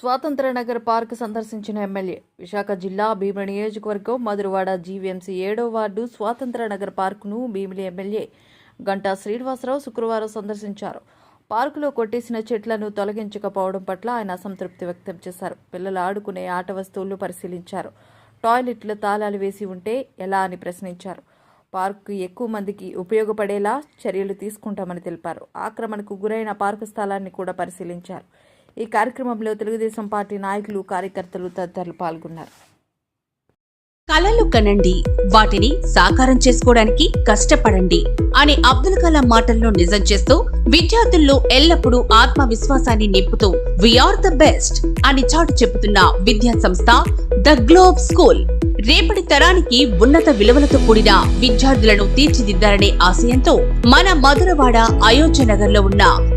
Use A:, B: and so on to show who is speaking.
A: స్వాతంత్ర నగర్ పార్క్ సందర్శించిన ఎమ్మెల్యే. విశాఖ జిల్లా భీమిలి నియోజకవర్గం మధురవాడ జీవీఎంసీ ఏడో వార్డు స్వాతంత్ర నగర్ పార్కును భీమిలి ఎమ్మెల్యే గంటా శ్రీనివాసరావు శుక్రవారం సందర్శించారు. పార్కులో కొట్టేసిన చెట్లను తొలగించకపోవడం పట్ల ఆయన అసంతృప్తి వ్యక్తం చేశారు. పిల్లలు ఆడుకునే ఆట వస్తువులు పరిశీలించారు. టాయిలెట్లు తాళాలు వేసి ఉంటే ఎలా అని ప్రశ్నించారు. పార్కు ఎక్కువ మందికి ఉపయోగపడేలా చర్యలు తీసుకుంటామని తెలిపారు. ఆక్రమణకు గురైన పార్కు స్థలాన్ని కూడా పరిశీలించారు. ఈ కార్యక్రమంలో తెలుగుదేశం పార్టీ నాయకులు కార్యకర్తలు తదితరులు పాల్గొన్నారు.
B: కలలు కనండి. వాటిని సాకారం చేసుకోవడానికి కష్టపడండి అనే అబ్దుల్ కలాం మాటల్లో నిజం చేస్తూ విద్యార్థుల్లో ఎల్లప్పుడూ ఆత్మవిశ్వాసాన్ని నింపుతూ వీఆర్ ద బెస్ట్ అని చాటు చెబుతున్న విద్యా సంస్థ ద గ్లోబ్ స్కూల్ రేపటి తరానికి ఉన్నత విలువలతో కూడిన విద్యార్థులను తీర్చిదిద్దారనే ఆశయంతో మన మధురవాడ అయోధ్య నగర్లో ఉన్న